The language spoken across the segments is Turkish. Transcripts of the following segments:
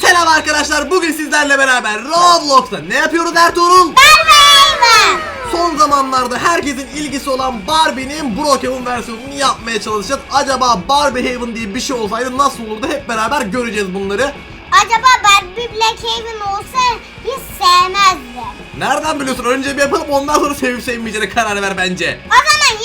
Selam arkadaşlar bugün sizlerle beraber Roblox'ta ne yapıyoruz Ertuğrul? Merhaba. Son zamanlarda herkesin ilgisi olan Barbie'nin Brookhaven versiyonunu yapmaya çalışacağız. Acaba Barbie Haven diye bir şey olsaydı nasıl olurdu hep beraber göreceğiz bunları. Acaba Barbie Black Haven olsa hiç sevmezdim. Nereden biliyorsun? Önce bir yapalım ondan sonra sevip sevmeyeceğine karar ver bence. O zaman da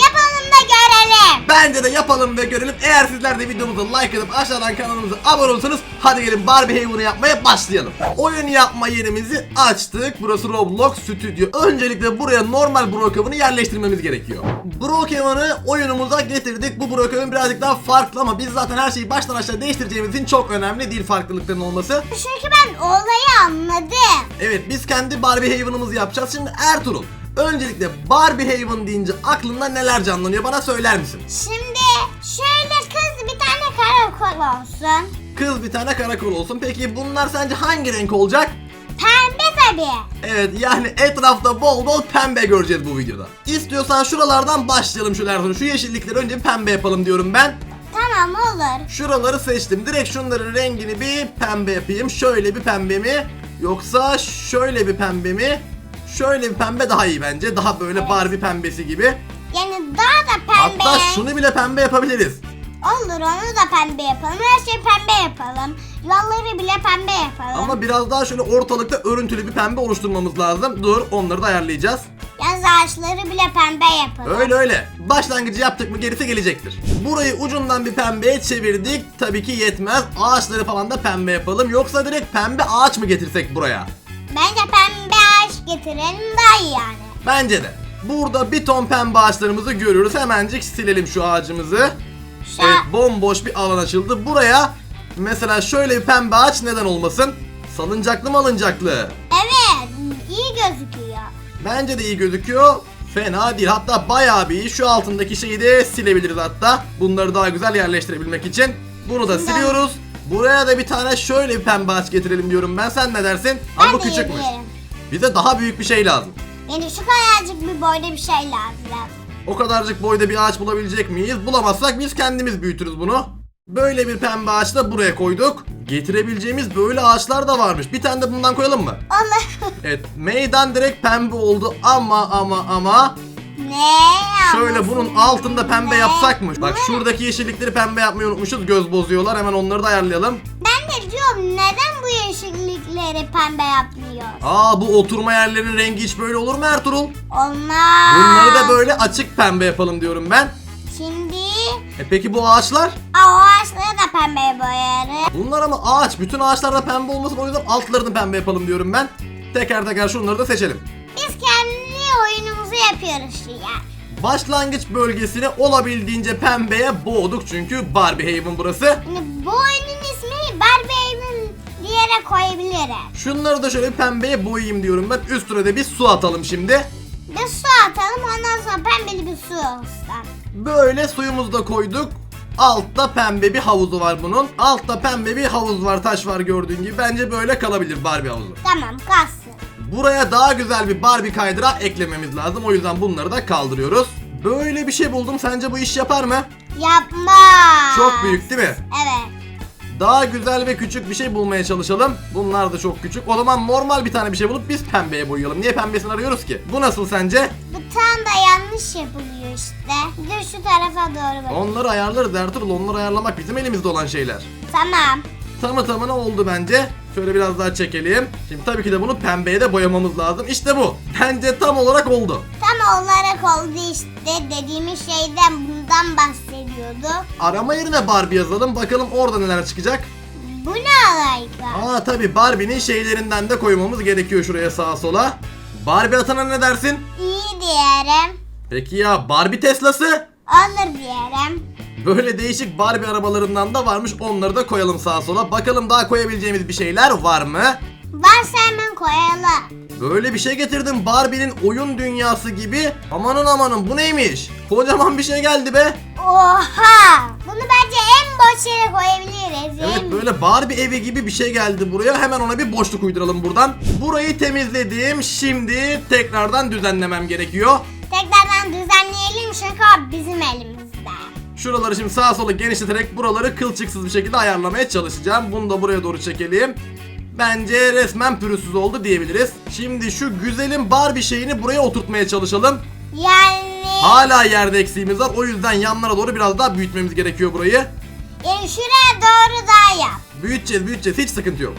görelim. Bence de yapalım ve görelim. Eğer sizler de videomuza like atıp aşağıdan kanalımıza abone olursanız hadi gelin Barbie Haven'ı yapmaya başlayalım. Oyun yapma yerimizi açtık. Burası Roblox Studio. Öncelikle buraya normal Brookhaven'ı yerleştirmemiz gerekiyor. Brookhaven'ı oyunumuza getirdik. Bu Brookhaven birazcık daha farklı ama biz zaten her şeyi baştan aşağı değiştireceğimiz için çok önemli değil farklılıkların olması. Çünkü ben olayı anladım. Evet biz kendi Barbie Haven'ımızı yapacağız. Şimdi Ertuğrul Öncelikle Barbie Haven deyince aklında neler canlanıyor bana söyler misin? Şimdi şöyle kız bir tane karakol olsun. Kız bir tane karakol olsun. Peki bunlar sence hangi renk olacak? Pembe tabii. Evet yani etrafta bol bol pembe göreceğiz bu videoda. İstiyorsan şuralardan başlayalım şöyle Ertuğrul. Şu yeşillikleri önce bir pembe yapalım diyorum ben. Tamam olur. Şuraları seçtim. Direkt şunların rengini bir pembe yapayım. Şöyle bir pembe mi? Yoksa şöyle bir pembe mi? Şöyle bir pembe daha iyi bence. Daha böyle Barbie pembesi gibi. Yani daha da pembe. Hatta şunu bile pembe yapabiliriz. Olur onu da pembe yapalım. Her şeyi pembe yapalım. Yolları bile pembe yapalım. Ama biraz daha şöyle ortalıkta örüntülü bir pembe oluşturmamız lazım. Dur onları da ayarlayacağız. Yalnız ağaçları bile pembe yapalım. Öyle öyle. Başlangıcı yaptık mı gerisi gelecektir. Burayı ucundan bir pembeye çevirdik. Tabii ki yetmez. Ağaçları falan da pembe yapalım. Yoksa direkt pembe ağaç mı getirsek buraya? Bence pembe getirelim daha iyi yani. Bence de. Burada bir ton pembe ağaçlarımızı görüyoruz. Hemencik silelim şu ağacımızı. Şu Evet bomboş bir alan açıldı. Buraya mesela şöyle bir pembe ağaç neden olmasın? Salıncaklı mı alıncaklı? Evet iyi gözüküyor. Bence de iyi gözüküyor. Fena değil. Hatta bayağı bir iyi. Şu altındaki şeyi de silebiliriz hatta. Bunları daha güzel yerleştirebilmek için. Bunu da Bundan- siliyoruz. Buraya da bir tane şöyle bir pembe ağaç getirelim diyorum ben. Sen ne dersin? Ama bu Ben de küçükmüş. yerim. Bize daha büyük bir şey lazım. Yani şu kadarcık bir boyda bir şey lazım. O kadarcık boyda bir ağaç bulabilecek miyiz? Bulamazsak biz kendimiz büyütürüz bunu. Böyle bir pembe ağaç da buraya koyduk. Getirebileceğimiz böyle ağaçlar da varmış. Bir tane de bundan koyalım mı? Allah. Evet meydan direkt pembe oldu ama ama ama ne? Şöyle bunun altında pembe yapsak mı? Bak şuradaki yeşillikleri pembe yapmayı unutmuşuz. Göz bozuyorlar. Hemen onları da ayarlayalım. Ben de diyorum neden bu yeşillikleri pembe yapmıyor? Aa bu oturma yerlerinin rengi hiç böyle olur mu Ertuğrul? Olmaz. Bunları da böyle açık pembe yapalım diyorum ben. Şimdi E peki bu ağaçlar? Aa, o ağaçları da pembeye boyarız. Bunlar ama ağaç. Bütün ağaçlarda pembe olmasın. O yüzden altlarını pembe yapalım diyorum ben. Teker teker şunları da seçelim. Biz kendi oyunumuzu yapıyoruz şu ya. Başlangıç bölgesini olabildiğince pembeye boğduk çünkü Barbie Haven burası. Yani bu oyunun ismini Barbie Haven diyerek koyabiliriz. Şunları da şöyle pembeye boyayayım diyorum ben. Üstüne de bir su atalım şimdi. Bir su atalım ondan sonra pembeli bir su olsun. Böyle suyumuzu da koyduk. Altta pembe bir havuzu var bunun. Altta pembe bir havuz var, taş var gördüğün gibi. Bence böyle kalabilir Barbie havuzu. Tamam kalsın. Buraya daha güzel bir Barbie kaydırağı eklememiz lazım. O yüzden bunları da kaldırıyoruz. Böyle bir şey buldum. Sence bu iş yapar mı? Yapma. Çok büyük değil mi? Evet. Daha güzel ve küçük bir şey bulmaya çalışalım. Bunlar da çok küçük. O zaman normal bir tane bir şey bulup biz pembeye boyayalım. Niye pembesini arıyoruz ki? Bu nasıl sence? Bu tam da yanlış yapılıyor işte. Dur şu tarafa doğru bak. Onları ayarlarız Ertuğrul. Onları ayarlamak bizim elimizde olan şeyler. Tamam. Tamı tamına oldu bence. Şöyle biraz daha çekelim. Şimdi tabii ki de bunu pembeye de boyamamız lazım. İşte bu. Bence tam olarak oldu. Tam olarak oldu işte. Dediğimiz şeyden bundan bahsediyordu. Arama yerine Barbie yazalım. Bakalım orada neler çıkacak. Bu ne alayka? Aa tabii Barbie'nin şeylerinden de koymamız gerekiyor şuraya sağa sola. Barbie atana ne dersin? İyi diyelim. Peki ya Barbie Tesla'sı? Olur diyelim. Böyle değişik Barbie arabalarından da varmış. Onları da koyalım sağa sola. Bakalım daha koyabileceğimiz bir şeyler var mı? Varsa hemen koyalım. Böyle bir şey getirdim Barbie'nin oyun dünyası gibi. Amanın amanın bu neymiş? Kocaman bir şey geldi be. Oha! Bunu bence en boş yere koyabiliriz. Evet böyle Barbie evi gibi bir şey geldi buraya. Hemen ona bir boşluk uyduralım buradan. Burayı temizledim. Şimdi tekrardan düzenlemem gerekiyor. Tekrardan düzenleyelim çünkü o bizim elimizde. Şu Şuraları şimdi sağa sola genişleterek buraları kılçıksız bir şekilde ayarlamaya çalışacağım. Bunu da buraya doğru çekelim. Bence resmen pürüzsüz oldu diyebiliriz. Şimdi şu güzelim Barbie şeyini buraya oturtmaya çalışalım. Yani, Hala yerde eksiğimiz var. O yüzden yanlara doğru biraz daha büyütmemiz gerekiyor burayı. yani şuraya doğru daha yap. Büyüteceğiz büyüteceğiz hiç sıkıntı yok.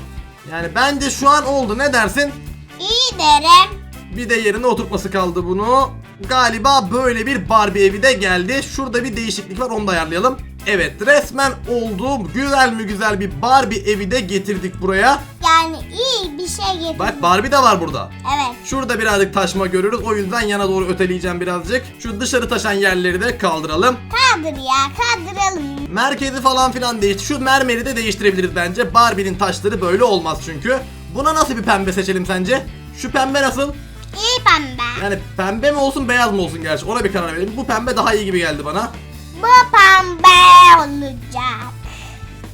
Yani bence şu an oldu ne dersin? İyi derim. Bir de yerine oturtması kaldı bunu. Galiba böyle bir Barbie evi de geldi. Şurada bir değişiklik var onu da ayarlayalım. Evet resmen oldu. Güzel mi güzel bir Barbie evi de getirdik buraya. Yani iyi bir şey getir. Bak Barbie de var burada. Evet. Şurada birazcık taşma görüyoruz. O yüzden yana doğru öteleyeceğim birazcık. Şu dışarı taşan yerleri de kaldıralım. Kaldır ya kaldıralım. Merkezi falan filan değiş. Şu mermeri de değiştirebiliriz bence. Barbie'nin taşları böyle olmaz çünkü. Buna nasıl bir pembe seçelim sence? Şu pembe nasıl? İyi pembe. Yani pembe mi olsun beyaz mı olsun gerçi ona bir karar verelim. Bu pembe daha iyi gibi geldi bana. Bu pembe olacak.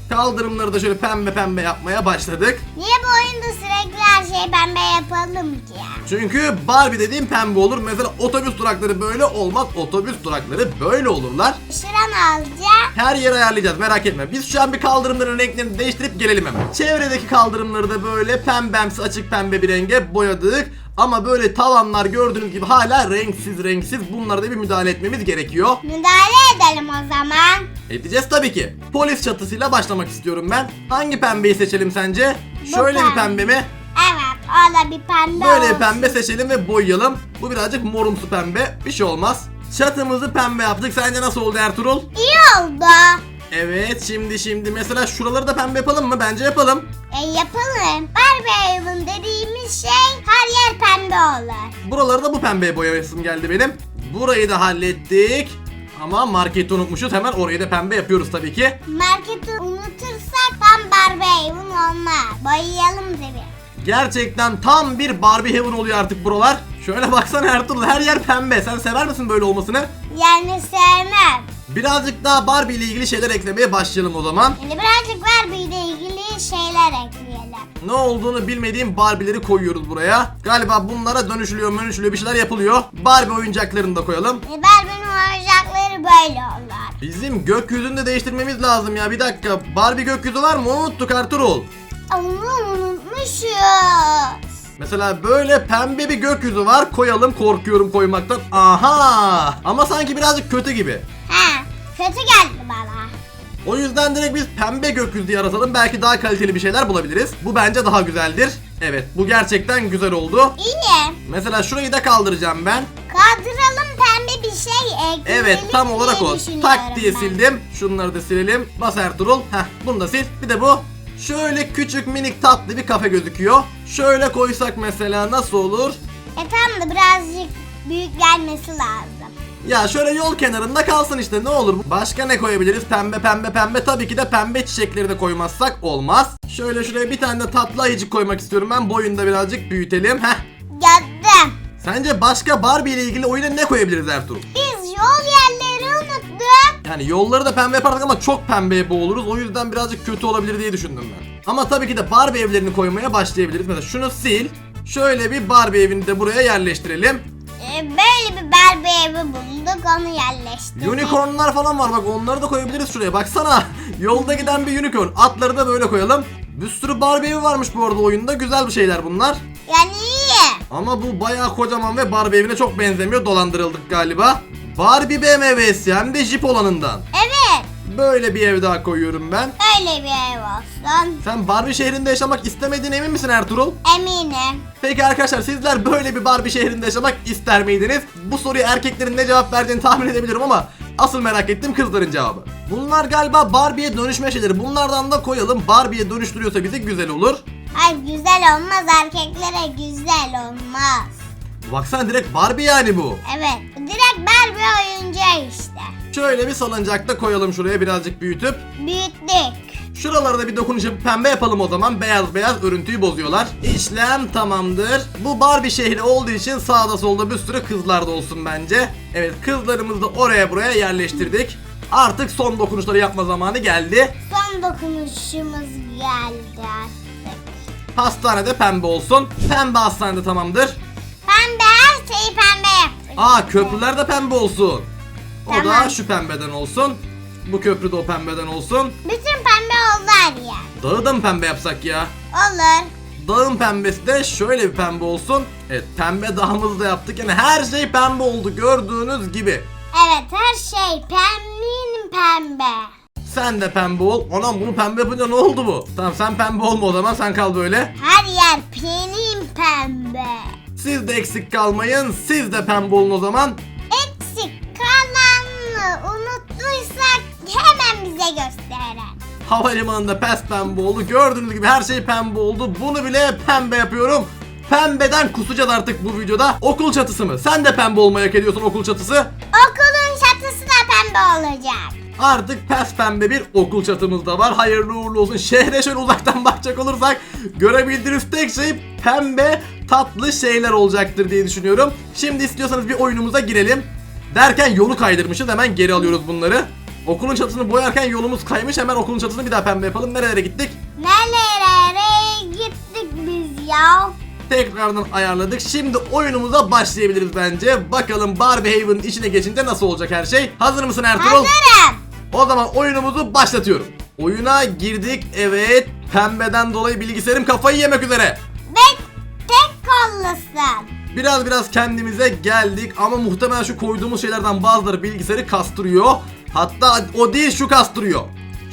Kaldırımları da şöyle pembe pembe yapmaya başladık. Niye bu oyunda sürekli her şeyi pembe yapalım ki? Çünkü Barbie dediğim pembe olur. Mesela otobüs durakları böyle olmaz. Otobüs durakları böyle olurlar. Şuranı alacağım. Her yeri ayarlayacağız merak etme. Biz şu an bir kaldırımların renklerini değiştirip gelelim hemen. Çevredeki kaldırımları da böyle pembemsi açık pembe bir renge boyadık. Ama böyle tavanlar gördüğünüz gibi hala renksiz renksiz. Bunlara da bir müdahale etmemiz gerekiyor. Müdahale edelim o zaman. Edeceğiz tabii ki. Polis çatısıyla başlamak istiyorum ben. Hangi pembeyi seçelim sence? Bu Şöyle bir pembe. pembe mi? Evet o da bir pembe Böyle olsun. bir pembe seçelim ve boyayalım. Bu birazcık morumsu pembe. Bir şey olmaz. Çatımızı pembe yaptık. Sence nasıl oldu Ertuğrul? İyi oldu. Evet şimdi şimdi mesela şuraları da pembe yapalım mı? Bence yapalım. E yapalım. Barbie evin dediğimiz şey her yer pembe olur. Buraları da bu pembeye boyamasım geldi benim. Burayı da hallettik. Ama marketi unutmuşuz. Hemen orayı da pembe yapıyoruz tabii ki. Marketi unutursak tam Barbie evin olmaz. Boyayalım tabii. Gerçekten tam bir Barbie Heaven oluyor artık buralar. Şöyle baksana Ertuğrul her yer pembe. Sen sever misin böyle olmasını? Yani sevmem. Birazcık daha Barbie ile ilgili şeyler eklemeye başlayalım o zaman. Yani birazcık Barbie ile ilgili şeyler ekleyelim. Ne olduğunu bilmediğim Barbie'leri koyuyoruz buraya. Galiba bunlara dönüşülüyor, dönüşülüyor bir şeyler yapılıyor. Barbie oyuncaklarını da koyalım. E Barbie'nin oyuncakları böyle olur. Bizim gökyüzünü de değiştirmemiz lazım ya. Bir dakika. Barbie gökyüzü var mı? Unuttuk Ertuğrul. Onu unutmuşuz. Mesela böyle pembe bir gökyüzü var. Koyalım korkuyorum koymaktan. Aha! Ama sanki birazcık kötü gibi. Kötü geldi bana. O yüzden direkt biz pembe gökyüzü yaratalım. Belki daha kaliteli bir şeyler bulabiliriz. Bu bence daha güzeldir. Evet bu gerçekten güzel oldu. İyi. Mesela şurayı da kaldıracağım ben. Kaldıralım pembe bir şey ekleyelim Evet tam olarak o. Tak diye ben. sildim. Şunları da silelim. Bas Ertuğrul. Heh bunu da sil. Bir de bu. Şöyle küçük minik tatlı bir kafe gözüküyor. Şöyle koysak mesela nasıl olur? E tam da birazcık büyük gelmesi lazım. Ya şöyle yol kenarında kalsın işte ne olur. Başka ne koyabiliriz? Pembe pembe pembe. Tabii ki de pembe çiçekleri de koymazsak olmaz. Şöyle şuraya bir tane de tatlı ayıcık koymak istiyorum ben. Boyunu da birazcık büyütelim. Heh. Geldim. Sence başka Barbie ile ilgili oyuna ne koyabiliriz Ertuğrul? Biz yol yerleri unuttuk. Yani yolları da pembe yapardık ama çok pembeye boğuluruz. O yüzden birazcık kötü olabilir diye düşündüm ben. Ama tabii ki de Barbie evlerini koymaya başlayabiliriz. Mesela şunu sil. Şöyle bir Barbie evini de buraya yerleştirelim. E, böyle bir Barbie evi bulduk onu yerleştirdik. Unicornlar falan var bak onları da koyabiliriz şuraya. Baksana yolda giden bir unicorn. Atları da böyle koyalım. Bir sürü Barbie evi varmış bu arada oyunda. Güzel bir şeyler bunlar. Yani iyi. Ama bu bayağı kocaman ve Barbie evine çok benzemiyor. Dolandırıldık galiba. Barbie BMW'si hem de Jeep olanından. Evet. Böyle bir ev daha koyuyorum ben. Öyle bir ev olsun. Sen Barbie şehrinde yaşamak istemediğine emin misin Ertuğrul? Eminim. Peki arkadaşlar sizler böyle bir Barbie şehrinde yaşamak ister miydiniz? Bu soruya erkeklerin ne cevap verdiğini tahmin edebilirim ama asıl merak ettim kızların cevabı. Bunlar galiba Barbie'ye dönüşme şeyleri. Bunlardan da koyalım. Barbie'ye dönüştürüyorsa bize güzel olur. Ay güzel olmaz erkeklere güzel olmaz. Baksana direkt Barbie yani bu. Evet. Direkt Barbie oyuncağı işte. Şöyle bir salıncakta koyalım şuraya birazcık büyütüp. Büyüttük. Şuralara da bir dokunuş yapıp pembe yapalım o zaman. Beyaz beyaz örüntüyü bozuyorlar. İşlem tamamdır. Bu Barbie şehri olduğu için sağda solda bir sürü kızlar da olsun bence. Evet kızlarımızı da oraya buraya yerleştirdik. Artık son dokunuşları yapma zamanı geldi. Son dokunuşumuz geldi artık. Hastanede pembe olsun. Pembe hastanede tamamdır. Pembe her şeyi pembe yaptık. Aa köprüler de pembe olsun. O da Tamam. şu pembeden olsun. Bu köprü de o pembeden olsun. Bütün pembe oldu her yer. Dağı da mı pembe yapsak ya? Olur. Dağın pembesi de şöyle bir pembe olsun. Evet pembe dağımızı da yaptık. Yani her şey pembe oldu gördüğünüz gibi. Evet her şey pembin pembe. Sen de pembe ol. Anam bunu pembe yapınca ne oldu bu? Tamam sen pembe olma o zaman sen kal böyle. Her yer penin pembe. Siz de eksik kalmayın. Siz de pembe olun o zaman. Unuttuysak hemen bize gösteren. Havalimanında pes pembe oldu. Gördüğünüz gibi her şey pembe oldu. Bunu bile pembe yapıyorum. Pembeden kusacağız artık bu videoda. Okul çatısı mı? Sen de pembe olmayı hak ediyorsun okul çatısı. Okulun çatısı da pembe olacak. Artık pes pembe bir okul çatımız da var. Hayırlı uğurlu olsun. Şehre şöyle uzaktan bakacak olursak görebildiğiniz tek şey pembe tatlı şeyler olacaktır diye düşünüyorum. Şimdi istiyorsanız bir oyunumuza girelim. Derken yolu kaydırmışız. Hemen geri alıyoruz bunları. Okulun çatısını boyarken yolumuz kaymış. Hemen okulun çatısını bir daha pembe yapalım. Nerelere gittik? Nerelere gittik biz ya? Tekrardan ayarladık. Şimdi oyunumuza başlayabiliriz bence. Bakalım Barbie Haven'ın içine geçince nasıl olacak her şey. Hazır mısın Ertuğrul? Hazırım. O zaman oyunumuzu başlatıyorum. Oyuna girdik. Evet. Pembeden dolayı bilgisayarım kafayı yemek üzere. Ve tek kollısın. Biraz biraz kendimize geldik ama muhtemelen şu koyduğumuz şeylerden bazıları bilgisayarı kastırıyor. Hatta o değil şu kastırıyor.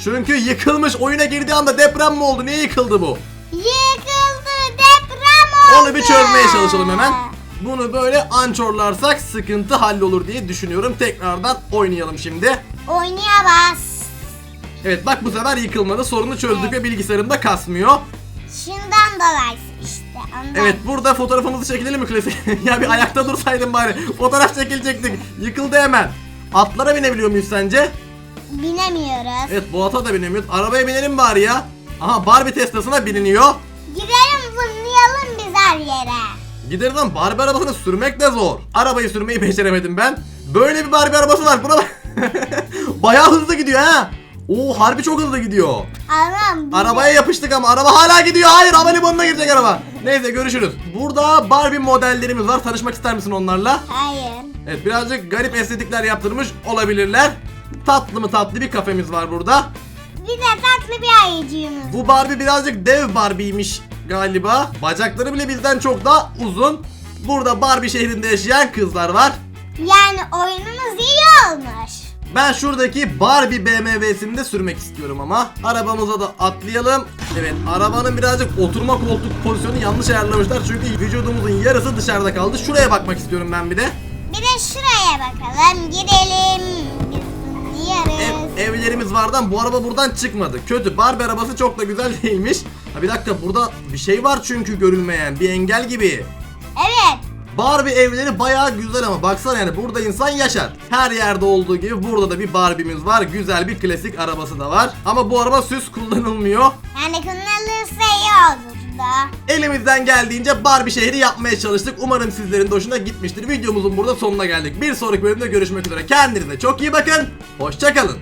Çünkü yıkılmış oyuna girdiği anda deprem mi oldu? Niye yıkıldı bu? Yıkıldı deprem oldu. Onu bir çözmeye çalışalım hemen. Bunu böyle ançorlarsak sıkıntı hallolur diye düşünüyorum. Tekrardan oynayalım şimdi. Oynaya bas. Evet bak bu sefer yıkılmadı. Sorunu çözdük ve bilgisayarım da kasmıyor. Şundan dolayı. Evet burada fotoğrafımızı çekilelim mi klasik? ya bir ayakta dursaydın bari. Fotoğraf çekilecektik. Yıkıldı hemen. Atlara binebiliyor muyuz sence? Binemiyoruz. Evet bu ata da binemiyoruz. Arabaya binelim bari ya. Aha Barbie Tesla'sına biniliyor. Gidelim fırlayalım biz her yere. Gideriz ama Barbie arabasını sürmek de zor. Arabayı sürmeyi beceremedim ben. Böyle bir Barbie arabası var. Buna. Bayağı hızlı gidiyor ha. Oo harbi çok hızlı gidiyor. Anam Arabaya yapıştık ama araba hala gidiyor. Hayır havalimanına girecek araba. Neyse görüşürüz. Burada Barbie modellerimiz var. Tanışmak ister misin onlarla? Hayır. Evet birazcık garip estetikler yaptırmış olabilirler. Tatlı mı tatlı bir kafemiz var burada. Bir de tatlı bir ayıcığımız. Bu Barbie birazcık dev Barbie'ymiş galiba. Bacakları bile bizden çok daha uzun. Burada Barbie şehrinde yaşayan kızlar var. Yani oyunumuz iyi olmuş. Ben şuradaki Barbie BMW'sini de sürmek istiyorum ama. Arabamıza da atlayalım. Evet arabanın birazcık oturma koltuk pozisyonu yanlış ayarlamışlar. Çünkü vücudumuzun yarısı dışarıda kaldı. Şuraya bakmak istiyorum ben bir de. Bir de şuraya bakalım. Gidelim. Ev, evlerimiz vardı ama bu araba buradan çıkmadı. Kötü. Barbie arabası çok da güzel değilmiş. Ha bir dakika burada bir şey var çünkü görülmeyen. Bir engel gibi. Evet. Barbie evleri bayağı güzel ama baksana yani burada insan yaşar. Her yerde olduğu gibi burada da bir Barbie'miz var. Güzel bir klasik arabası da var. Ama bu araba süs kullanılmıyor. Yani kullanılırsa iyi olur da. Elimizden geldiğince Barbie şehri yapmaya çalıştık. Umarım sizlerin de hoşuna gitmiştir. Videomuzun burada sonuna geldik. Bir sonraki bölümde görüşmek üzere. Kendinize çok iyi bakın. Hoşçakalın.